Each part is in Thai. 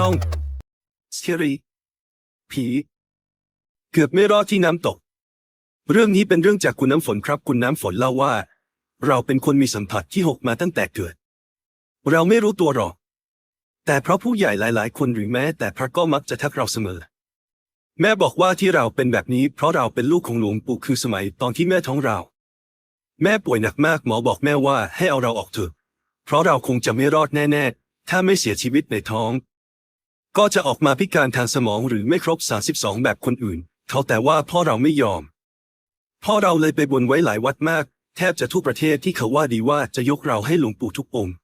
ช่องสเทรีผี เกือบไม่รอดที่น้ำตก เรื่องนี้เป็นเรื่องจากคุณน้ำฝนครับคุณน้ำฝนเล่าว่า เราเป็นคนมีสัมผัสที่หกมาตั้งแต่เกิด เราไม่รู้ตัวหรอก แต่เพราะผู้ใหญ่หลาย ๆ คนหรือแม้ แต่พระก็มักจะทักเราเสมอ แม่บอกว่าที่เราเป็นแบบนี้ เพราะเราเป็นลูกของหลวงปู่คือสมัยตอนที่แม่ท้องเรา แม่ป่วยหนักมากหมอบอกแม่ว่าให้เอาเราออกเถอะเพราะเราคงจะไม่รอดแน่ ๆ ถ้าไม่เสียชีวิตในท้อง ก็จะออกมาพิการทางสมองหรือไม่ครบ 32 แบบคนอื่น เขาแต่ว่าพ่อเราไม่ยอม พ่อเราเลยไปบนไว้หลายวัดมาก แทบจะทุกประเทศที่เขาว่าดีว่าจะยกเราให้หลวงปู่ทุกองค์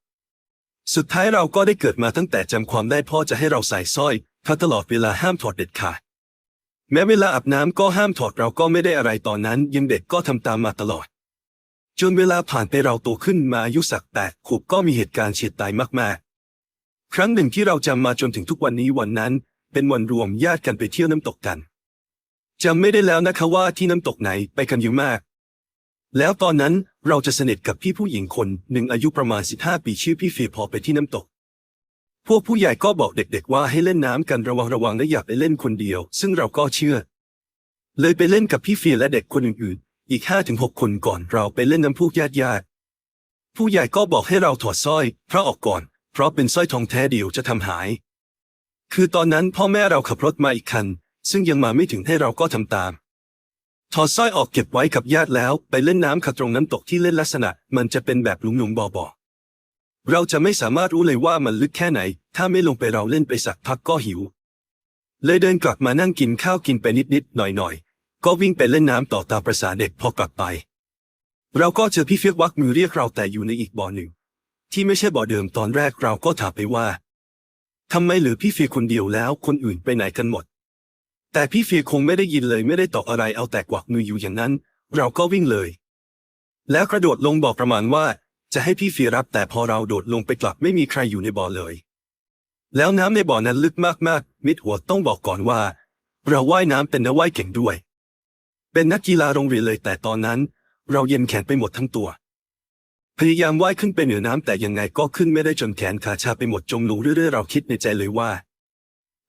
สุดท้ายเราก็ได้เกิดมาตั้งแต่จำความได้พ่อจะให้เราใส่สร้อยพระตลอดเวลาห้ามถอดเด็ดขาดแม้เวลาอาบน้ำก็ห้ามถอดเราก็ไม่ได้อะไรตอนนั้น ยังเด็กก็ทำตามมาตลอด จนเวลาผ่านไปเราโตขึ้นมาอายุสักแปดขวบก็มีเหตุการณ์เฉียดตายมากๆ ครั้งหนึ่งที่เราจำมาจนถึงทุกวันนี้วันนั้น เป็นวันรวมญาติกันไปเที่ยวน้ำตกกันจำไม่ได้แล้วนะคะว่าที่น้ำตกไหนไปกันเยอะมาก แล้วตอนนั้นเราจะสนิทกับพี่ผู้หญิงคนหนึ่งอายุประมาณ 15 ปีชื่อพี่เฟียพอไปที่น้ำตก พวกผู้ใหญ่ก็บอกเด็กๆว่าให้เล่นน้ำกันระวังระวังและอย่าไปเล่นคนเดียว ซึ่งเราก็เชื่อ เลยไปเล่นกับพี่เฟียและเด็กคนอื่นๆ อีกห้าถึงหกคนก่อนเราไปเล่นน้ำพุญาติญาติๆผู้ใหญ่ก็บอกให้เราถอดสร้อยพระออกก่อน เพราะเป็นสร้อยทองแท้เดียวจะทำหาย คือตอนนั้นพ่อแม่เราขับรถมาอีกคัน ซึ่งยังมาไม่ถึงให้เราก็ทำตาม ถอดสร้อยออกเก็บไว้กับญาติแล้ว ไปเล่นน้ำขัดตรงน้ำตกที่เล่นลักษณะ มันจะเป็นแบบหลุมหลุมบ่อบอเราจะไม่สามารถรู้เลยว่ามันลึกแค่ไหน ถ้าไม่ลงไปเราเล่นไปสักพักก็หิว เลยเดินกลับมานั่งกินข้าวกินไปนิดๆหน่อยๆก็วิ่งไปเล่นน้ำต่อตาประษาเด็กพอกลับไป เราก็เจอพี่เฟียกวักมือเรียกเราแต่อยู่ในอีกบ่อหนึ่ง ที่ไม่ใช่บ่อเดิมตอนแรกเราก็ถามไปว่าทำไมเหลือพี่เฟียคนเดียวแล้วคนอื่นไปไหนกันหมด แต่พี่เฟียคงไม่ได้ยินเลยไม่ได้ตอบอะไรเอาแต่กวักมืออยู่อย่างนั้น เราก็วิ่งเลย แล้วกระโดดลงบอกประมาณว่า จะให้พี่เฟียรับแต่พอเราโดดลงไปกลับไม่มีใครอยู่ในบ่อเลย แล้วน้ำในบ่อนั้นลึกมากๆ มิดหัวต้องบอกก่อนว่า เราว่ายน้ำเป็นนักว่ายเก่งด้วย เป็นนักกีฬาโรงเรียนเลยแต่ตอนนั้น เราเย็นแขนไปหมดทั้งตัว พยายามว่ายขึ้นไปเหนือน้ำแต่ยังไงก็ขึ้นไม่ได้จนแขนขาชาไปหมดจมลงเรื่อยๆเราคิดในใจเลยว่า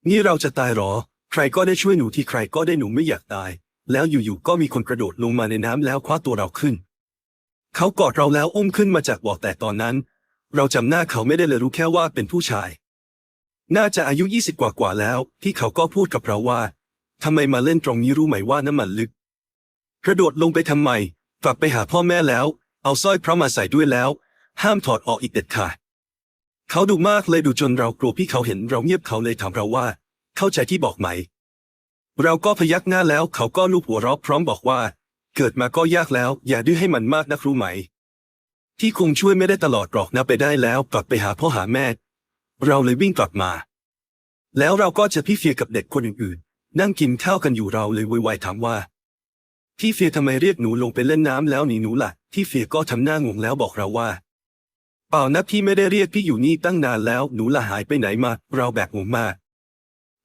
นี่เราจะตายหรอ ใครก็ได้ช่วยหนูที่ใครก็ได้หนูไม่อยากตาย แล้วอยู่ๆก็มีคนกระโดดลงมาในน้ำแล้วคว้าตัวเราขึ้น เขากอดเราแล้วอุ้มขึ้นมาจากบ่อแต่ตอนนั้น เราจำหน้าเขาไม่ได้เลยรู้แค่ว่าเป็นผู้ชาย น่าจะอายุยี่สิบกว่าๆแล้ว ที่เขาก็พูดกับเราว่าทำไมมาเล่นตรงนี้รู้ไหมว่าน้ำมันลึก กระโดดลงไปทำไมกลับไปหาพ่อแม่แล้ว เอาสร้อยพระมาใส่ด้วยแล้ว ห้ามถอดออกอีกเด็ดขาดเขาดูมากเลยดูจนเรากลัวพี่เขาเห็นเราเงียบเขาเลยถามเราว่า เข้าใจที่บอกไหม เราก็พยักหน้าแล้วเขาก็ลูบหัวเราะพร้อมบอกว่า เกิดมาก็ยากแล้ว อย่าดื้อให้มันมากนักรู้ไหม ที่คงช่วยไม่ได้ตลอดหรอกนะไปได้แล้วกลับไปหาพ่อหาแม่ เราเลยวิ่งกลับมา แล้วเราก็เจะพี่เฟียกับเด็กคนอื่นๆนั่งกินข้าวกันอยู่เราเลยวุ่นวายถามว่า พี่เฟียทำไมเรียกหนูลงไปเล่นน้ำแล้วหนีหนูล่ะ พี่เฟียก็ทำหน้างงแล้วบอกเราว่า เปล่านะพี่ไม่ได้เรียกพี่อยู่นี่ตั้งนานแล้วหนูละหายไปไหนมา เราแบบงงมาก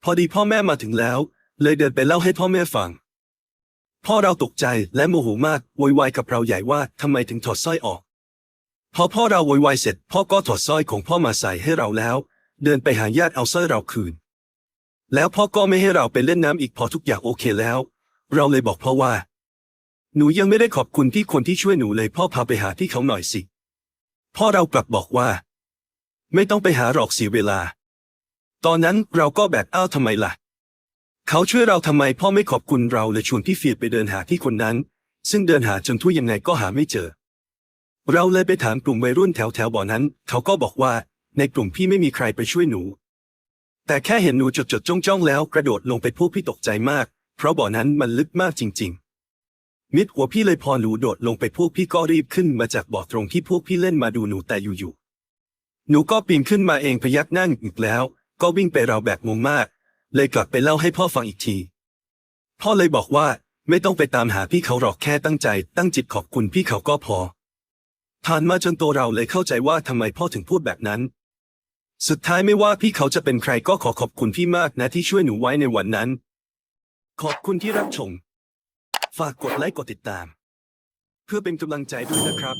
พอดีพ่อแม่มาถึงแล้ว เลยเดินไปเล่าให้พ่อแม่ฟัง พ่อเราตกใจและโมโหมากโวยวายกับเราใหญ่ว่าทำไมถึงถอดสร้อยออก พอพ่อเราโวยวายเสร็จ พ่อก็ถอดสร้อยของพ่อมาใส่ให้เราแล้ว เดินไปหาญาติเอาสร้อยเราคืน แล้วพ่อก็ไม่ให้เราไปเล่นน้ำอีกพอทุกอย่างโอเคแล้ว เราเลยบอกพ่อว่า หนูยังไม่ได้ขอบคุณที่คนที่ช่วยหนูเลยพ่อพาไปหาที่เขาหน่อยสิ พ่อเรากลับบอกว่า ไม่ต้องไปหาหรอกเสียเวลา ตอนนั้นเราก็แบบอ้าวทำไมล่ะ เขาช่วยเราทำไมพ่อไม่ขอบคุณเราเลยชวนพี่เฟียดไปเดินหาที่คนนั้น ซึ่งเดินหาจนทั่วยังไงก็หาไม่เจอ เราเลยไปถามกลุ่มวัยรุ่นแถวแถวบ่อนั้น เขาก็บอกว่า ในกลุ่มพี่ไม่มีใครไปช่วยหนู แต่แค่เห็นหนูจดจดจ้องจ้องแล้วกระโดดลงไปพวกพี่ตกใจมาก เพราะบ่อนั้นมันลึกมากจริง ๆ มิดหัวพี่เลยพอหนูโดดลงไปพวกพี่ก็รีบขึ้นมาจากบ่อตรงที่พวกพี่เล่นมาดูหนูแต่อยู่ๆหนูก็ปีนขึ้นมาเองพยักหน้าอีกแล้ว ก็วิ่งไปเราแบบงงมาก เลยกลับไปเล่าให้พ่อฟังอีกที พ่อเลยบอกว่าไม่ต้องไปตามหาพี่เขาหรอกแค่ตั้งใจ ตั้งจิตขอบคุณพี่เขาก็พอผ่านมาจนตัวเราเลยเข้าใจว่าทำไมพ่อถึงพูดแบบนั้น สุดท้ายไม่ว่าพี่เขาจะเป็นใครก็ขอขอบคุณพี่มากนะที่ช่วยหนูไว้ในวันนั้น ขอบคุณที่รับชม ฝากกดไลค์กดติดตาม เพื่อเป็นกำลังใจด้วยนะครับ